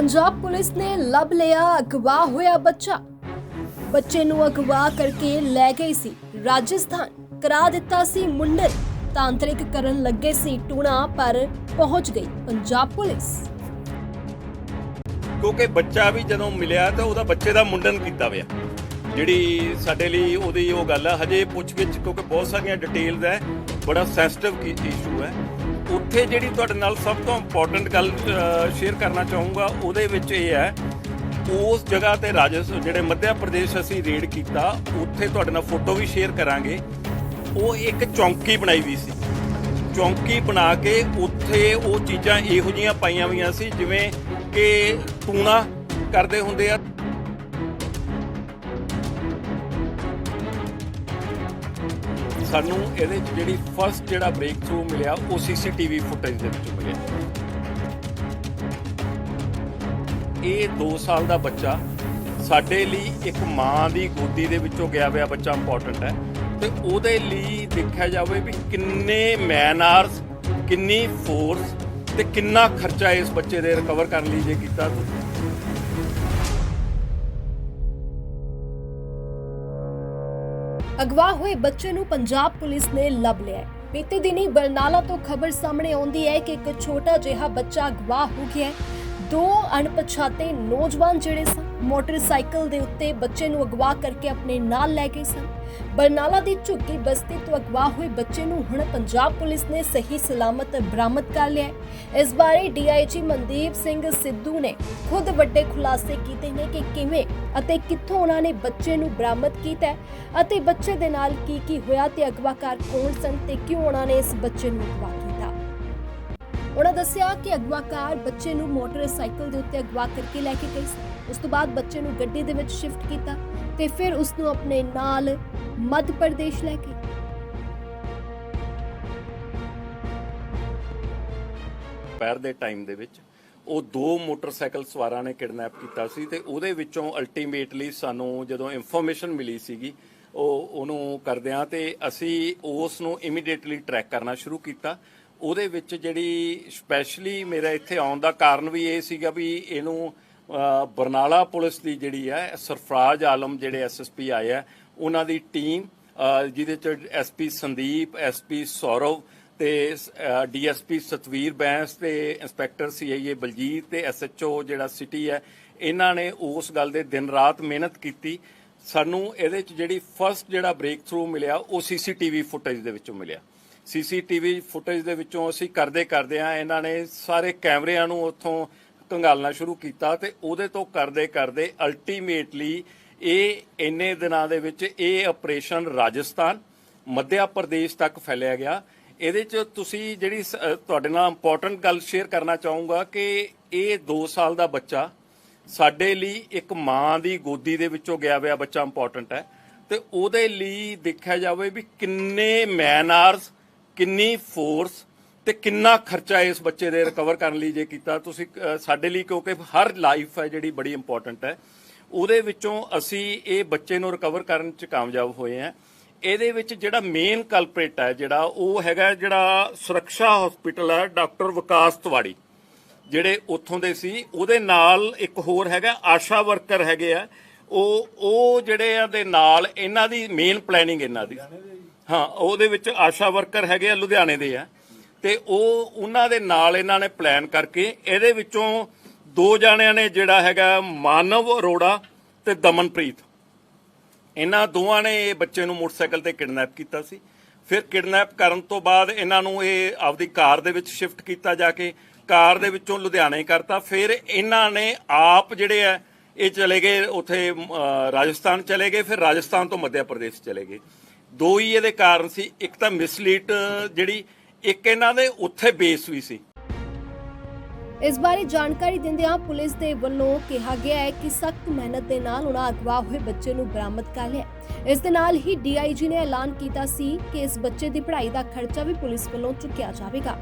Punjab police ਨੇ ਲੱਭ ਲਿਆ ਅਗਵਾ ਹੋਇਆ ਬੱਚਾ। ਬੱਚੇ ਨੂੰ ਅਗਵਾ ਕਰਕੇ ਲੈ ਗਈ ਸੀ। ਰਾਜਸਥਾਨ ਕਰਾ ਦਿੱਤਾ ਸੀ ਮੁੰਡਨ। ਤਾਂਤਰਿਕ ਕਰਨ ਲੱਗੇ ਸੀ ਟੂਣਾ, ਪਰ ਪਹੁੰਚ ਗਈ ਪੰਜਾਬ ਪੁਲਿਸ। ਕਿਉਂਕਿ ਬੱਚਾ ਵੀ ਜਦੋਂ ਮਿਲਿਆ ਤਾਂ ਉਹਦਾ ਬੱਚੇ ਦਾ ਮੁੰਡਨ ਕੀਤਾ ਹੋਇਆ। ਜਿਹੜੀ ਸਾਡੇ ਲਈ ਉਹਦੀ ਉਹ ਗੱਲ ਆ, ਹਜੇ ਪੁੱਛਗਿੱਛ, ਕਿਉਂਕਿ ਬਹੁਤ ਸਾਰੀਆਂ ਡਿਟੇਲਸ ਹੈ, ਬੜਾ ਸੈਂਸਿਟਿਵ ਇਸ਼ੂ ਹੈ। ਉੱਥੇ ਜਿਹੜੀ ਤੁਹਾਡੇ ਨਾਲ ਸਭ ਤੋਂ ਇੰਪੋਰਟੈਂਟ ਗੱਲ ਸ਼ੇਅਰ ਕਰਨਾ ਚਾਹੂੰਗਾ, ਉਹਦੇ ਵਿੱਚ ਇਹ ਹੈ, ਉਸ ਜਗ੍ਹਾ ਤੇ ਰਾਜਸ, ਜਿਹੜੇ ਮੱਧ ਪ੍ਰਦੇਸ਼ ਅਸੀਂ ਰੇਡ ਕੀਤਾ, ਉੱਥੇ ਤੁਹਾਡੇ ਨਾਲ ਫੋਟੋ ਵੀ ਸ਼ੇਅਰ ਕਰਾਂਗੇ। ਉਹ ਇੱਕ ਚੌਂਕੀ ਬਣਾਈ ਵੀ ਸੀ। ਚੌਂਕੀ ਬਣਾ ਕੇ ਉੱਥੇ ਉਹ ਚੀਜ਼ਾਂ ਇਹੋ ਜੀਆਂ ਪਾਈਆਂ ਹੋਈਆਂ ਸੀ, ਜਿਵੇਂ ਕਿ ਟੂਣਾ ਕਰਦੇ ਹੁੰਦੇ ਆ ਸਾਨੂੰ ਇਹਦੇ 'ਚ ਜਿਹੜੀ ਫਸਟ ਜਿਹੜਾ ਬ੍ਰੇਕ ਥਰੂ ਮਿਲਿਆ, ਉਹ ਸੀਸੀਟੀਵੀ ਫੁਟੇਜ ਦੇ ਵਿੱਚੋਂ ਮਿਲਿਆ। ਇਹ 2 ਸਾਲ ਦਾ ਬੱਚਾ, ਸਾਡੇ ਲਈ ਇੱਕ ਮਾਂ ਦੀ ਗੋਦੀ ਦੇ ਵਿੱਚੋਂ ਗਿਆ ਹੋਇਆ ਬੱਚਾ ਇੰਪੋਰਟੈਂਟ ਹੈ। ਤੇ ਉਹਦੇ ਲਈ ਦੇਖਿਆ ਜਾਵੇ ਵੀ ਕਿੰਨੇ ਮੈਨ ਆਰਸ ਕਿੰਨੀ ਫੋਰਸ ਤੇ ਕਿੰਨਾ ਖਰਚਾ ਇਸ ਬੱਚੇ ਦੇ ਰਿਕਵਰ ਕਰਨ ਲਈ ਜੇ ਕੀਤਾ। ਅਗਵਾ ਹੋਏ ਬੱਚੇ ਨੂੰ ਪੰਜਾਬ ਪੁਲਿਸ ਨੇ ਲੱਭ ਲਿਆ ਬੀਤੇ ਦਿਨੀ ਬਰਨਾਲਾ ਤੋਂ ਖਬਰ ਸਾਹਮਣੇ ਆਉਂਦੀ ਹੈ ਕਿ ਇੱਕ ਛੋਟਾ ਜਿਹਾ ਬੱਚਾ ਅਗਵਾ ਹੋ ਗਿਆ ਹੈ। ਦੋ ਅਣਪਛਾਤੇ ਨੌਜਵਾਨ ਜਿਹੜੇ ਸਨ ਮੋਟਰਸਾਈਕਲ ਦੇ ਉੱਤੇ ਬੱਚੇ ਨੂੰ ਅਗਵਾ ਕਰਕੇ ਆਪਣੇ ਨਾਲ ਲੈ ਗਏ ਸਨ। ਬਰਨਾਲਾ ਦੀ ਝੁੱਗੀ ਬਸਤੀ ਤੋਂ ਅਗਵਾ ਹੋਏ ਬੱਚੇ ਨੂੰ ਹੁਣ ਪੰਜਾਬ ਪੁਲਿਸ ਨੇ ਸਹੀ ਸਲਾਮਤ ਬਰਾਮਦ ਕਰ ਲਿਆ ਹੈ। ਇਸ ਬਾਰੇ ਡੀਆਈਜੀ ਮਨਦੀਪ ਸਿੰਘ ਸਿੱਧੂ ਨੇ ਖੁਦ ਵੱਡੇ ਖੁਲਾਸੇ ਕੀਤੇ ਨੇ ਕਿ ਕਿਵੇਂ ਅਤੇ ਕਿੱਥੋਂ ਉਹਨਾਂ ਨੇ ਬੱਚੇ ਨੂੰ ਬਰਾਮਦ ਕੀਤਾ ਅਤੇ ਬੱਚੇ ਦੇ ਨਾਲ ਕੀ ਕੀ ਹੋਇਆ ਤੇ ਅਗਵਾਕਾਰ ਕੌਣ ਸਨ ਤੇ ਕਿਉਂ ਉਹਨਾਂ ਨੇ ਇਸ ਬੱਚੇ ਨੂੰ ਅਗਵਾ ਕੀਤਾ? ਉਹਨਾਂ ਦੱਸਿਆ ਕਿ ਅਗਵਾਕਾਰ ਬੱਚੇ ਨੂੰ ਮੋਟਰਸਾਈਕਲ ਦੇ ਉੱਤੇ ਅਗਵਾ ਕਰਕੇ ਲੈ ਕੇ ਗਏ ਸੀ। ਉਸ ਤੋਂ ਬਾਅਦ ਬੱਚੇ ਨੂੰ ਗੱਡੀ ਦੇ ਵਿੱਚ ਸ਼ਿਫਟ ਕੀਤਾ ਤੇ ਫਿਰ ਉਸ ਨੂੰ ਆਪਣੇ ਨਾਲ ਮੱਧ ਪ੍ਰਦੇਸ਼ ਲੈ ਗਏ ਦੁਪਹਿਰ ਦੇ ਟਾਈਮ ਦੇ ਵਿੱਚ ਉਹ ਦੋ ਮੋਟਰਸਾਈਕਲ ਸਵਾਰਾਂ ਨੇ ਕਿਡਨੈਪ ਕੀਤਾ ਸੀ ਤੇ ਉਹਦੇ ਵਿੱਚੋਂ ਅਲਟੀਮੇਟਲੀ ਸਾਨੂੰ ਜਦੋਂ ਇਨਫੋਰਮੇਸ਼ਨ ਮਿਲੀ ਸੀਗੀ, ਉਹ ਉਹਨੂੰ ਕਰਦਿਆਂ ਤੇ ਅਸੀਂ ਉਸ ਨੂੰ ਇਮੀਡੀਏਟਲੀ ਟਰੈਕ ਕਰਨਾ ਸ਼ੁਰੂ ਕੀਤਾ। ਉਹਦੇ ਵਿੱਚ ਜਿਹੜੀ ਸਪੈਸ਼ਲੀ ਮੇਰਾ ਇੱਥੇ ਆਉਣ ਦਾ ਕਾਰਨ ਵੀ ਇਹ ਸੀਗਾ ਵੀ ਇਹਨੂੰ ਬਰਨਾਲਾ ਪੁਲਿਸ ਦੀ ਜਿਹੜੀ ਹੈ, ਸਰਫਰਾਜ਼ ਆਲਮ ਜਿਹੜੇ ਐਸਐਸਪੀ ਆਏ ਆ, ਉਹਨਾਂ ਦੀ ਟੀਮ ਜਿਹਦੇ ਚ ਐਸਪੀ ਸੰਦੀਪ ਐਸਪੀ ਸੌਰਵ ਤੇ ਡੀਐਸਪੀ ਸਤਵੀਰ ਬੈਂਸ ਤੇ ਇੰਸਪੈਕਟਰ ਸੀਆਈਏ ਬਲਜੀਤ ਤੇ ਐਸਐਚਓ ਜਿਹੜਾ ਸਿਟੀ ਹੈ, ਇਹਨਾਂ ਨੇ ਉਸ ਗੱਲ ਦੇ ਦਿਨ ਰਾਤ ਮਿਹਨਤ ਕੀਤੀ। ਸਾਨੂੰ ਇਹਦੇ ਚ ਜਿਹੜੀ ਫਰਸਟ ਜਿਹੜਾ ਬ੍ਰੇਕ ਥਰੂ ਮਿਲਿਆ, ਉਹ ਸੀਸੀਟੀਵੀ ਫੁਟੇਜ ਦੇ ਵਿੱਚੋਂ ਮਿਲਿਆ। ਸੀਸੀਟੀਵੀ ਫੁਟੇਜ ਦੇ ਵਿੱਚੋਂ ਅਸੀਂ ਕਰਦੇ ਕਰਦੇ ਆ ਇਹਨਾਂ ਨੇ ਸਾਰੇ ਕੈਮਰਿਆਂ ਨੂੰ ਉੱਥੋਂ ਕੰਗਾਲਣਾ ਸ਼ੁਰੂ ਕੀਤਾ ਤੇ ਉਹਦੇ ਤੋਂ ਕਰਦੇ ਕਰਦੇ ਅਲਟੀਮੇਟਲੀ ਇਹ ਇੰਨੇ ਦਿਨਾਂ ਦੇ ਵਿੱਚ ਇਹ ਆਪਰੇਸ਼ਨ ਰਾਜਸਥਾਨ, ਮੱਧਿਆ ਪ੍ਰਦੇਸ਼ ਤੱਕ ਫੈਲਿਆ ਗਿਆ। ਇਹਦੇ ਚ ਤੁਸੀਂ ਜਿਹੜੀ ਸ- ਤੁਹਾਡੇ ਨਾਲ ਇੰਪੋਰਟੈਂਟ ਗੱਲ ਸ਼ੇਅਰ ਕਰਨਾ ਚਾਹੂੰਗਾ ਕਿ ਇਹ 2 ਸਾਲ ਦਾ ਬੱਚਾ ਸਾਡੇ ਲਈ ਇੱਕ ਮਾਂ ਦੀ ਗੋਦੀ ਦੇ ਵਿੱਚੋਂ ਗਿਆ ਹੋਇਆ ਬੱਚਾ ਇੰਪੋਰਟੈਂਟ ਹੈ ਤੇ ਉਹਦੇ ਲਈ ਦੇਖਿਆ ਜਾਵੇ ਵੀ ਕਿੰਨੇ ਮੈਨ ਕਿੰਨੀ ਫੋਰਸ ਤੇ ਕਿੰਨਾ ਖਰਚਾ ਇਸ ਬੱਚੇ ਦੇ ਰਿਕਵਰ ਕਰਨ ਲਈ ਜੇ ਕੀਤਾ, ਤੁਸੀਂ ਸਾਡੇ ਲਈ ਕਿਉਂਕਿ ਹਰ ਲਾਈਫ ਹੈ ਜਿਹੜੀ ਬੜੀ ਇੰਪੋਰਟੈਂਟ ਹੈ। ਉਹਦੇ ਵਿੱਚੋਂ ਅਸੀਂ ਇਹ ਬੱਚੇ ਨੂੰ ਰਿਕਵਰ ਕਰਨ ਚ ਕਾਮਯਾਬ ਹੋਏ ਆ ਇਹਦੇ ਵਿੱਚ ਜਿਹੜਾ ਮੇਨ ਕਲਪਰੇਟ ਹੈ, ਜਿਹੜਾ ਉਹ ਹੈਗਾ ਜਿਹੜਾ ਸੁਰੱਖਿਆ ਹਸਪੀਟਲ ਹੈ ਡਾਕਟਰ ਵਿਕਾਸ ਤਵਾੜੀ, ਜਿਹੜੇ ਉੱਥੋਂ ਦੇ ਸੀ। ਉਹਦੇ ਨਾਲ ਇੱਕ ਹੋਰ ਹੈਗਾ, ਆਸ਼ਾ ਵਰਕਰ ਹੈਗੇ ਆ। ਉਹ ਉਹ ਜਿਹੜੇ ਆ ਦੇ ਨਾਲ, ਇਹਨਾਂ ਦੀ ਮੇਨ ਪਲੈਨਿੰਗ ਇਹਨਾਂ ਦੀ। ਹਾਂ, ਉਹਦੇ ਵਿੱਚ ਆਸ਼ਾ ਵਰਕਰ ਹੈਗੇ ਆ ਲੁਧਿਆਣੇ ਦੇ ਆ। ਤੇ ਉਹ, ਉਹਨਾਂ ਦੇ ਨਾਲ ਇਹਨਾਂ ਨੇ ਪਲਾਨ ਕਰਕੇ ਇਹਦੇ ਵਿੱਚੋਂ ਦੋ ਜਾਣਿਆਂ ਨੇ ਜਿਹੜਾ ਹੈਗਾ ਮਾਨਵ ਅਰੋੜਾ ਤੇ ਦਮਨਪ੍ਰੀਤ। ਇਹਨਾਂ ਦੋਵਾਂ ਨੇ ਇਹ ਬੱਚੇ ਨੂੰ ਮੋਟਰਸਾਈਕਲ ਤੇ ਕਿਡਨੈਪ ਕੀਤਾ ਸੀ। ਫਿਰ ਕਿਡਨੈਪ ਕਰਨ ਤੋਂ ਬਾਅਦ ਇਹਨਾਂ ਨੂੰ ਇਹ ਆਪਦੀ ਕਾਰ ਦੇ ਵਿੱਚ ਸ਼ਿਫਟ ਕੀਤਾ ਜਾ ਕੇ, ਕਾਰ ਦੇ ਵਿੱਚੋਂ ਲੁਧਿਆਣੇ ਕਰਤਾ। ਫਿਰ ਇਹਨਾਂ ਨੇ ਆਪ ਜਿਹੜੇ ਆ, ਇਹ ਚਲੇ ਗਏ, ਉਥੇ ਰਾਜਸਥਾਨ ਚਲੇ ਗਏ। ਫਿਰ ਰਾਜਸਥਾਨ ਤੋਂ ਮੱਧ ਪ੍ਰਦੇਸ਼ ਚਲੇ ਗਏ। ਦੋ ਹੀ ਇਹਦੇ ਕਾਰਨ ਸੀ, ਇੱਕ ਤਾਂ ਮਿਸਲੀਡ ਜਿਹੜੀ ਇੱਕ ਇਹਨਾਂ ਦੇ ਉੱਥੇ ਬੇਸ ਵੀ ਸੀ। ਇਸ ਬਾਰੇ ਜਾਣਕਾਰੀ ਦਿੰਦਿਆਂ ਪੁਲਿਸ ਦੇ ਵੱਲੋਂ ਕਿਹਾ ਗਿਆ ਹੈ ਕਿ ਸਖਤ ਮਿਹਨਤ ਦੇ ਨਾਲ ਉਹਨਾਂ ਅਗਵਾ ਹੋਏ ਬੱਚੇ ਨੂੰ ਬਰਾਮਦ ਕਰ ਲਿਆ। ਇਸ ਦੇ ਨਾਲ ਹੀ ਡੀਆਈਜੀ ਨੇ ਐਲਾਨ ਕੀਤਾ ਸੀ ਕਿ ਇਸ ਬੱਚੇ ਦੀ ਪੜ੍ਹਾਈ ਦਾ ਖਰਚਾ ਵੀ ਪੁਲਿਸ ਵੱਲੋਂ ਚੁੱਕਿਆ ਜਾਵੇਗਾ।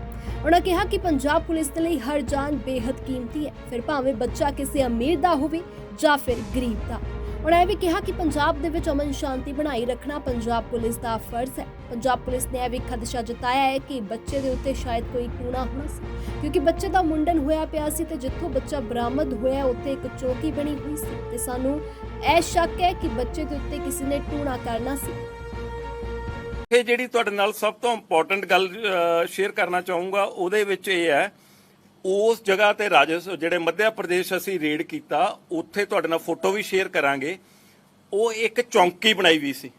ਉਹਨਾਂ ਕਿਹਾ ਕਿ ਪੰਜਾਬ ਪੁਲਿਸ ਦੇ ਲਈ ਹਰ ਜਾਨ ਬੇहद ਕੀਮਤੀ ਹੈ। ਫਿਰ ਭਾਵੇਂ ਬੱਚਾ ਕਿਸੇ ਅਮੀਰ ਦਾ ਹੋਵੇ ਜਾਂ ਫਿਰ ਗਰੀਬ ਦਾ। ਉਹਨਾਂ ਇਹ ਵੀ ਕਿਹਾ ਕਿ ਪੰਜਾਬ ਦੇ ਵਿੱਚ ਅਮਨ ਸ਼ਾਂਤੀ ਬਣਾਈ ਰੱਖਣਾ ਪੰਜਾਬ ਪੁਲਿਸ ਦਾ ਫਰਜ਼ ਹੈ। ਪੰਜਾਬ ਪੁਲਿਸ ਨੇ ਇਹ ਵੀ ਖਦਸ਼ਾ ਜਤਾਇਆ ਹੈ ਕਿ ਬੱਚੇ ਦੇ ਉੱਤੇ ਸ਼ਾਇਦ ਕੋਈ ਟੂਣਾ ਹੋਣਾ ਸੀ, ਕਿਉਂਕਿ ਬੱਚੇ ਦਾ ਮੁੰਡਨ ਹੋਇਆ ਪਿਆ ਸੀ ਤੇ ਜਿੱਥੋਂ ਬੱਚਾ ਬਰਾਮਦ ਹੋਇਆ, ਉੱਥੇ ਇੱਕ ਚੌਕੀ ਬਣੀ ਹੋਈ ਸੀ ਤੇ ਸਾਨੂੰ ਇਹ ਸ਼ੱਕ ਹੈ ਕਿ ਬੱਚੇ ਦੇ ਉੱਤੇ ਕਿਸੇ ਨੇ ਟੂਣਾ ਕਰਨਾ ਸੀ। ਇਹ ਜਿਹੜੀ ਤੁਹਾਡੇ ਨਾਲ ਸਭ ਤੋਂ ਇੰਪੋਰਟੈਂਟ ਗੱਲ ਸ਼ੇਅਰ ਕਰਨਾ ਚਾਹੂੰਗਾ, ਉਹਦੇ ਵਿੱਚ ਇਹ ਹੈ ਉਸ ਜਗ੍ਹਾ ਤੇ ਰਾਜਸ ਜਿਹੜੇ ਮੱਧਿਆ ਪ੍ਰਦੇਸ਼ ਅਸੀਂ ਰੇਡ ਕੀਤਾ, ਉੱਥੇ ਤੁਹਾਡੇ ਨਾਲ ਫੋਟੋ ਵੀ ਸ਼ੇਅਰ ਕਰਾਂਗੇ। ਉਹ ਇੱਕ ਚੌਂਕੀ ਬਣਾਈ ਵੀ ਸੀ।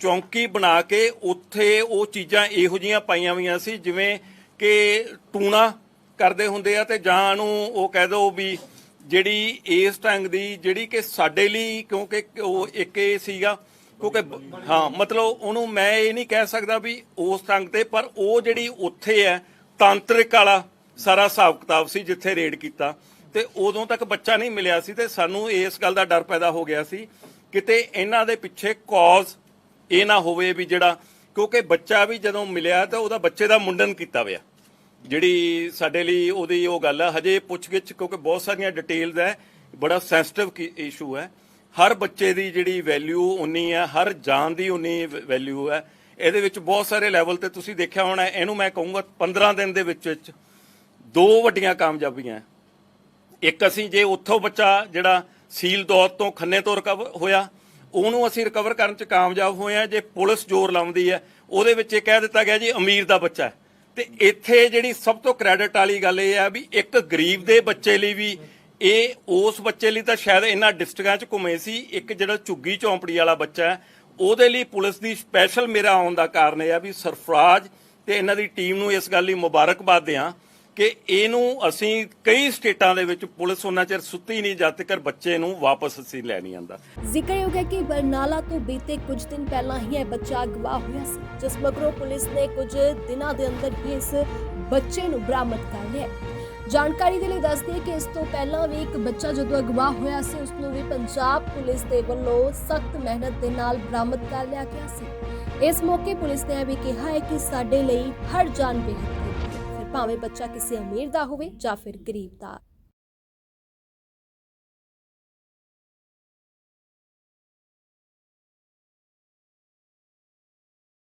ਚੌਂਕੀ ਬਣਾ ਕੇ ਉੱਥੇ ਉਹ ਚੀਜ਼ਾਂ ਇਹੋ ਜੀਆਂ ਪਾਈਆਂ ਹੋਈਆਂ ਸੀ, ਜਿਵੇਂ ਕਿ ਟੂਣਾ ਕਰਦੇ ਹੁੰਦੇ ਆ ਤੇ ਜਾਂ ਨੂੰ ਉਹ ਕਹਿ ਦੋ ਵੀ ਜਿਹੜੀ ਇਸ ਢੰਗ ਦੀ, ਜਿਹੜੀ ਕਿ ਸਾਡੇ ਲਈ, ਕਿਉਂਕਿ ਉਹ ਇੱਕ ਇਹ ਸੀਗਾ, ਕਿਉਂਕਿ ਹਾਂ, ਮਤਲਬ ਉਹਨੂੰ ਮੈਂ ਇਹ ਨਹੀਂ ਕਹਿ ਸਕਦਾ ਵੀ ਉਸ ਢੰਗ ਤੇ, ਪਰ ਉਹ ਜਿਹੜੀ ਉੱਥੇ ਹੈ, ਤਾਂਤਰਿਕ ਵਾਲਾ ਸਾਰਾ ਹਿਸਾਬ ਕਿਤਾਬ ਸੀ ਜਿੱਥੇ ਰੇਡ ਕੀਤਾ ਤੇ ਉਦੋਂ ਤੱਕ ਬੱਚਾ ਨਹੀਂ ਮਿਲਿਆ ਸੀ ਤੇ ਸਾਨੂੰ ਇਸ ਗੱਲ ਦਾ ਡਰ ਪੈਦਾ ਹੋ ਗਿਆ ਸੀ ਕਿਤੇ ਇਹਨਾਂ ਦੇ ਪਿੱਛੇ ਕੌਜ਼ ਇਹ ਨਾ ਹੋਵੇ ਵੀ ਜਿਹੜਾ, ਕਿਉਂਕਿ ਬੱਚਾ ਵੀ ਜਦੋਂ ਮਿਲਿਆ ਤਾਂ ਉਹਦਾ ਬੱਚੇ ਦਾ ਮੁੰਡਨ ਕੀਤਾ ਹੋਇਆ। ਜਿਹੜੀ ਸਾਡੇ ਲਈ ਉਹਦੀ ਉਹ ਗੱਲ ਹੈ ਹਜੇ ਪੁੱਛਗਿੱਛ, ਕਿਉਂਕਿ ਬਹੁਤ ਸਾਰੀਆਂ ਡਿਟੇਲਸ ਹੈ, ਬੜਾ ਸੈਂਸਿਟਿਵ ਇਸ਼ੂ ਹੈ। ਹਰ ਬੱਚੇ ਦੀ ਜਿਹੜੀ ਵੈਲਿਊ ਉਨੀ ਹੈ, ਹਰ ਜਾਨ ਦੀ ਉਨੀ ਵੈਲਿਊ ਹੈ। ਇਹਦੇ ਵਿੱਚ ਬਹੁਤ ਸਾਰੇ ਲੈਵਲ ਤੇ ਤੁਸੀਂ ਦੇਖਿਆ ਹੋਣਾ, ਇਹਨੂੰ ਮੈਂ ਕਹੂੰਗਾ 15 ਦਿਨ ਦੇ ਵਿੱਚ ਵਿੱਚ ਦੋ ਵੱਡੀਆਂ ਕਾਮਯਾਬੀਆਂ ਇੱਕ ਅਸੀਂ ਜੇ ਉੱਥੋਂ ਬੱਚਾ ਜਿਹੜਾ ਸੀਲ ਦੌਤ ਤੋਂ ਖੰਨੇ ਤੋਂ ਰਿਕਵਰ ਹੋਇਆ, ਉਹਨੂੰ ਅਸੀਂ ਰਿਕਵਰ ਕਰਨ ਚ ਕਾਮਯਾਬ ਹੋਏ ਆ ਜੇ ਪੁਲਿਸ ਜ਼ੋਰ ਲਾਉਂਦੀ ਹੈ, ਉਹਦੇ ਵਿੱਚ ਇਹ ਕਹਿ ਦਿੱਤਾ ਗਿਆ ਜੀ, ਅਮੀਰ ਦਾ ਬੱਚਾ ਹੈ। ਤੇ ਇੱਥੇ ਜਿਹੜੀ ਸਭ ਤੋਂ ਕ੍ਰੈਡਿਟ ਵਾਲੀ ਗੱਲ ਇਹ ਹੈ ਵੀ ਇੱਕ ਗਰੀਬ ਦੇ ਬੱਚੇ ਲਈ ਵੀ ਇਹ, ਉਸ ਬੱਚੇ ਲਈ ਤਾਂ ਸ਼ਾਇਦ ਇਹਨਾਂ ਡਿਸਟ੍ਰਿਕਟਾਂ 'ਚ ਘੁੰਮੇ ਸੀ, ਇੱਕ ਜਿਹੜਾ ਝੁੱਗੀ ਚੌਂਪੜੀ ਵਾਲਾ ਬੱਚਾ ਹੈ, ਉਹਦੇ ਲਈ ਪੁਲਿਸ ਦੀ ਸਪੈਸ਼ਲ ਮੇਰਾ ਆਉਣ ਦਾ ਕਾਰਨ ਇਹ ਆ ਵੀ ਸਰਫਰਾਜ ਤੇ ਇਹਨਾਂ ਦੀ ਟੀਮ ਨੂੰ ਇਸ ਗੱਲ ਲਈ ਮੁਬਾਰਕਬਾਦ ਦਿਆਂ ਕਿ ਇਹਨੂੰ ਅਸੀਂ ਕਈ ਸਟੇਟਾਂ ਦੇ ਵਿੱਚ ਪੁਲਿਸ ਉਹਨਾਂ ਚਿਰ ਸੁੱਤੀ ਨਹੀਂ, ਜਦ ਤੱਕ ਬੱਚੇ ਨੂੰ ਵਾਪਸ ਅਸੀਂ ਲੈ ਨਹੀਂ ਆਂਦਾ। ਜ਼ਿਕਰਯੋਗ ਹੈ ਕਿ ਬਰਨਾਲਾ ਤੋਂ ਬੀਤੇ ਕੁਝ ਦਿਨ ਪਹਿਲਾਂ ਹੀ ਇਹ ਬੱਚਾ ਅਗਵਾ ਹੋਇਆ ਸੀ, ਜਿਸ ਮਗਰੋਂ ਪੁਲਿਸ ਨੇ ਕੁਝ ਦਿਨਾਂ ਦੇ ਅੰਦਰ ਹੀ ਇਸ ਬੱਚੇ ਨੂੰ ਬਰਾਮਦ ਕਰ ਲਿਆ ਜਾਣਕਾਰੀ ਦੇ ਲਈ ਦੱਸ ਦਈਏ ਕਿ ਇਸ ਤੋਂ ਪਹਿਲਾਂ ਵੀ ਇੱਕ ਬੱਚਾ ਜਦੋਂ ਅਗਵਾ ਹੋਇਆ ਸੀ, ਉਸ ਨੂੰ ਵੀ ਪੰਜਾਬ ਪੁਲਿਸ ਦੇ ਵੱਲੋਂ ਸਖਤ ਮਿਹਨਤ ਦੇ ਨਾਲ ਬਰਾਮਦ ਕਰ ਲਿਆ ਗਿਆ ਸੀ। ਇਸ ਮੌਕੇ ਪੁਲਿਸ ਨੇ ਇਹ ਵੀ ਕਿਹਾ ਹੈ ਕਿ ਸਾਡੇ ਲਈ ਹਰ ਜਾਨ ਬੇਹੱਦ ਹੈ। ਭਾਵੇਂ ਬੱਚਾ ਕਿਸੇ ਅਮੀਰ ਦਾ ਹੋਵੇ ਜਾਂ ਫਿਰ ਗਰੀਬ ਦਾ।